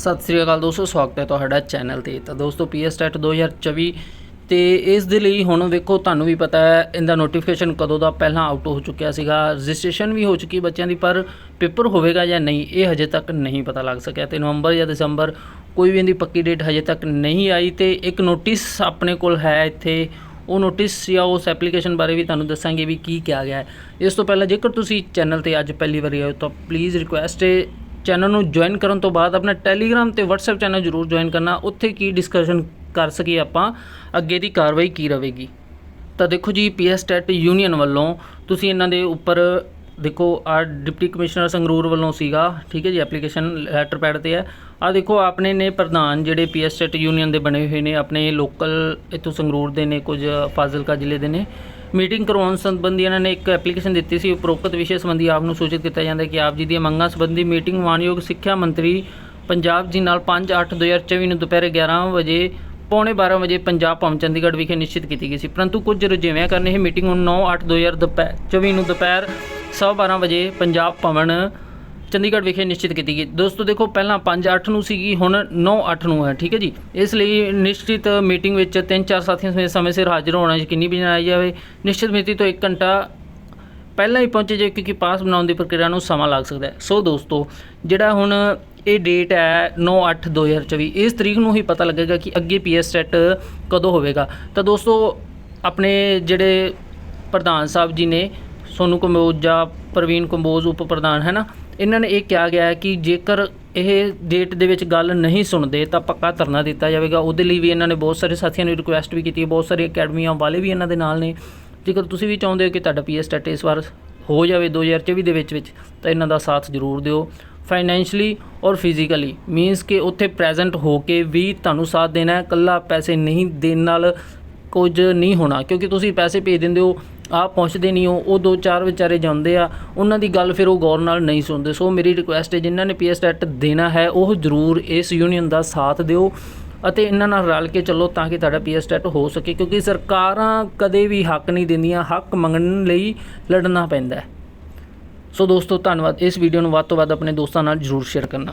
ਸਤਿ ਸ੍ਰੀ ਅਕਾਲ ਦੋਸਤੋ, ਸਵਾਗਤ ਹੈ ਤੁਹਾਡਾ ਚੈਨਲ ਤੇ। ਤਾਂ ਦੋਸਤੋ ਪੀਐਸ ਟੈਟ 2024 ਤੇ ਇਸ ਦੇ ਲਈ ਹੁਣ ਵੇਖੋ, ਤੁਹਾਨੂੰ ਵੀ ਪਤਾ ਹੈ, ਇਹਦਾ ਨੋਟੀਫਿਕੇਸ਼ਨ ਕਦੋਂ ਦਾ ਪਹਿਲਾਂ ਆਊਟ ਹੋ ਚੁੱਕਿਆ ਸੀਗਾ। ਰਜਿਸਟ੍ਰੇਸ਼ਨ ਵੀ ਹੋ ਚੁੱਕੀ ਬੱਚਿਆਂ ਦੀ, ਪਰ ਪੇਪਰ ਹੋਵੇਗਾ ਜਾਂ ਨਹੀਂ, ਇਹ ਹਜੇ ਤੱਕ ਨਹੀਂ ਪਤਾ ਲੱਗ ਸਕਿਆ। ਤੇ ਨਵੰਬਰ ਜਾਂ ਦਸੰਬਰ ਕੋਈ ਵੀ ਇਹਦੀ ਪੱਕੀ ਡੇਟ ਹਜੇ ਤੱਕ ਨਹੀਂ ਆਈ। ਤੇ ਇੱਕ ਨੋਟਿਸ ਆਪਣੇ ਕੋਲ ਹੈ ਇੱਥੇ। ਉਹ ਨੋਟਿਸ ਜਾਂ ਉਸ ਐਪਲੀਕੇਸ਼ਨ ਬਾਰੇ ਵੀ ਤੁਹਾਨੂੰ ਦੱਸਾਂਗੇ ਵੀ ਕੀ ਕਿਹਾ ਗਿਆ ਹੈ। ਇਸ ਤੋਂ ਪਹਿਲਾਂ ਜੇਕਰ ਤੁਸੀਂ ਚੈਨਲ ਤੇ ਅੱਜ ਪਹਿਲੀ ਵਾਰੀ ਆਏ ਹੋ, ਤਾਂ ਪਲੀਜ਼ ਰਿਕੁਐਸਟ ਹੈ ਚੈਨਲ ਨੂੰ ਜੁਆਇਨ ਕਰਨ ਤੋਂ ਬਾਅਦ ਆਪਣਾ ਟੈਲੀਗ੍ਰਾਮ ਤੇ WhatsApp ਚੈਨਲ ਜਰੂਰ ਜੁਆਇਨ ਕਰਨਾ। ਉੱਥੇ ਕੀ ਡਿਸਕਸ਼ਨ ਕਰ ਸਕੀਏ ਆਪਾਂ, ਅੱਗੇ ਦੀ ਕਾਰਵਾਈ ਕੀ ਰਹੇਗੀ? ਤਾਂ ਦੇਖੋ ਜੀ ਪੀਐਸ ਟੈਟ ਯੂਨੀਅਨ ਵੱਲੋਂ ਤੁਸੀਂ ਇਹਨਾਂ ਦੇ ਉੱਪਰ ਦੇਖੋ, ਆ ਡਿਪਟੀ ਕਮਿਸ਼ਨਰ ਸੰਗਰੂਰ ਵੱਲੋਂ ਸੀਗਾ, ਠੀਕ ਹੈ ਜੀ ਐਪਲੀਕੇਸ਼ਨ ਲੈਟਰ ਪੈਡ ਤੇ ਹੈ। ਆ ਦੇਖੋ, ਆਪਣੇ ਨੇ ਪ੍ਰਧਾਨ ਜਿਹੜੇ ਪੀਐਸ ਟੈਟ ਯੂਨੀਅਨ ਦੇ ਬਣੇ ਹੋਏ ਨੇ, ਆਪਣੇ ਲੋਕਲ ਇੱਥੋਂ ਸੰਗਰੂਰ ਦੇ ਨੇ, ਕੁਝ ਫਾਜ਼ਿਲਕਾ ਜ਼ਿਲ੍ਹੇ ਦੇ ਨੇ। ਮੀਟਿੰਗ ਕਰਵਾਉਣ ਸੰਬੰਧੀ ਇਹਨਾਂ ਨੇ ਇੱਕ ਐਪਲੀਕੇਸ਼ਨ ਦਿੱਤੀ ਸੀ, ਉਪਰੋਕਤ ਵਿਸ਼ੇ ਸੰਬੰਧੀ ਆਪ ਨੂੰ ਸੂਚਿਤ ਕੀਤਾ ਜਾਂਦਾ ਹੈ ਕਿ ਆਪ ਜੀ ਦੀਆਂ ਮੰਗਾਂ ਸੰਬੰਧੀ ਮੀਟਿੰਗ ਮਾਨਯੋਗ ਸਿੱਖਿਆ ਮੰਤਰੀ ਪੰਜਾਬ ਜੀ ਨਾਲ 5/8/2024 ਨੂੰ ਦੁਪਹਿਰ 11 ਵਜੇ, ਪੌਣੇ 12 ਵਜੇ ਪੰਜਾਬ ਭਵਨ ਚੰਡੀਗੜ੍ਹ ਵਿਖੇ ਨਿਸ਼ਚਿਤ ਕੀਤੀ ਗਈ ਸੀ। ਪਰੰਤੂ ਕੁਝ ਰੁਝੇਵਿਆਂ ਕਾਰਨ ਇਹ ਮੀਟਿੰਗ ਹੁਣ 9/8/2024 ਨੂੰ ਦੁਪਹਿਰ 12:30 ਵਜੇ ਪੰਜਾਬ ਭਵਨ ਚੰਡੀਗੜ੍ਹ ਵਿਖੇ ਨਿਸ਼ਚਿਤ ਕੀਤੀ ਗਈ। ਦੋਸਤੋ, ਦੇਖੋ, ਪਹਿਲਾਂ 5-8 ਨੂੰ ਸੀਗੀ, ਹੁਣ 9-8 ਨੂੰ ਹੈ, ਠੀਕ ਹੈ ਜੀ? ਇਸ ਲਈ ਨਿਸ਼ਚਿਤ ਮੀਟਿੰਗ ਵਿੱਚ ਤਿੰਨ ਚਾਰ ਸਾਥੀਆਂ ਸਮੇਤ ਸਮੇਂ ਸਿਰ ਹਾਜ਼ਰ ਹੋਣਾ ਯਕੀਨੀ ਬਣਾਇਆ ਜਾਵੇ। ਨਿਸ਼ਚਿਤ ਮਿਤੀ ਤੋਂ 1 ਘੰਟਾ ਪਹਿਲਾਂ ਹੀ ਪਹੁੰਚੇ ਜੇ, ਕਿਉਂਕਿ ਪਾਸ ਬਣਾਉਣ ਦੀ ਪ੍ਰਕਿਰਿਆ ਨੂੰ ਸਮਾਂ ਲੱਗ ਸਕਦਾ ਹੈ। ਸੋ, ਦੋਸਤੋ, ਜਿਹੜਾ ਹੁਣ ਇਹ ਡੇਟ ਹੈ 9/8/2024 ਇਸ ਤਰੀਕ ਨੂੰ ਹੀ ਪਤਾ ਲੱਗੇਗਾ ਕਿ ਅੱਗੇ ਪੀਐਸ ਸੈਟ ਕਦੋਂ ਹੋਵੇਗਾ। ਤਾਂ ਦੋਸਤੋ, ਆਪਣੇ ਜਿਹੜੇ ਪ੍ਰਧਾਨ ਸਾਹਿਬ ਜੀ ਨੇ, ਸੋਨੂ ਕੰਬੋਜ ਜਾਂ ਪ੍ਰਵੀਨ ਕੰਬੋਜ ਉਪ ਪ੍ਰਧਾਨ ਹੈ ਨਾ? ਇਹਨਾਂ ਨੇ ਇਹ ਕਿਹਾ ਗਿਆ ਹੈ ਕਿ ਜੇਕਰ ਇਹ ਡੇਟ ਦੇ ਵਿੱਚ ਗੱਲ ਨਹੀਂ ਸੁਣਦੇ, ਤਾਂ ਪੱਕਾ ਧਰਨਾ ਦਿੱਤਾ ਜਾਵੇਗਾ। ਉਹਦੇ ਲਈ ਵੀ ਇਹਨਾਂ ਨੇ ਬਹੁਤ ਸਾਰੇ ਸਾਥੀਆਂ ਨੂੰ ਰਿਕੁਐਸਟ ਵੀ ਕੀਤੀ ਹੈ। ਬਹੁਤ ਸਾਰੇ ਅਕੈਡਮੀਆਂ ਵਾਲੇ ਵੀ ਇਹਨਾਂ ਦੇ ਨਾਲ ਨੇ। ਜੇਕਰ ਤੁਸੀਂ ਵੀ ਚਾਹੁੰਦੇ ਹੋ ਕਿ ਤੁਹਾਡਾ ਪੀਐਸ ਟੈਟ ਇਸ ਵਾਰ ਹੋ ਜਾਵੇ 2024 ਦੇ ਵਿੱਚ ਵਿੱਚ, ਤਾਂ ਇਹਨਾਂ ਦਾ ਸਾਥ ਜ਼ਰੂਰ ਦਿਓ। ਫਾਈਨੈਂਸ਼ਲੀ ਔਰ ਫਿਜ਼ੀਕਲੀ ਮੀਨਸ ਕਿ ਉੱਥੇ ਪ੍ਰੈਜ਼ੈਂਟ ਹੋ ਕੇ ਵੀ ਤੁਹਾਨੂੰ ਸਾਥ ਦੇਣਾ ਹੈ। ਕੱਲਾ ਪੈਸੇ ਨਹੀਂ ਦੇਣ ਨਾਲ ਕੁਝ ਨਹੀਂ ਹੋਣਾ, ਕਿਉਂਕਿ ਤੁਸੀਂ ਪੈਸੇ ਭੇਜ ਦਿੰਦੇ ਹੋ, ਆਪ ਪਹੁੰਚਦੇ ਨਹੀਂ ਹੋ, ਉਹ ਦੋ ਚਾਰ ਵਿਚਾਰੇ ਜਾਂਦੇ ਆ, ਉਹਨਾਂ ਦੀ ਗੱਲ ਫਿਰ ਉਹ ਗੌਰ ਨਾਲ ਨਹੀਂ ਸੁਣਦੇ। ਸੋ ਮੇਰੀ ਰਿਕੁਐਸਟ ਹੈ, ਜਿਨ੍ਹਾਂ ਨੇ ਪੀਐਸ ਟੈਟ ਦੇਣਾ ਹੈ, ਉਹ ਜ਼ਰੂਰ ਇਸ ਯੂਨੀਅਨ ਦਾ ਸਾਥ ਦਿਓ ਅਤੇ ਇਹਨਾਂ ਨਾਲ ਰਲ ਕੇ ਚੱਲੋ ਤਾਂ ਕਿ ਤੁਹਾਡਾ ਪੀਐਸ ਟੈਟ ਹੋ ਸਕੇ, ਕਿਉਂਕਿ ਸਰਕਾਰਾਂ ਕਦੇ ਵੀ ਹੱਕ ਨਹੀਂ ਦਿੰਦੀਆਂ, ਹੱਕ ਮੰਗਣ ਲਈ ਲੜਨਾ ਪੈਂਦਾ ਸੋ ਦੋਸਤੋ, ਧੰਨਵਾਦ। ਇਸ ਵੀਡੀਓ ਨੂੰ ਵੱਧ ਤੋਂ ਵੱਧ ਆਪਣੇ ਦੋਸਤਾਂ ਨਾਲ ਜਰੂਰ ਸ਼ੇਅਰ ਕਰਨਾ।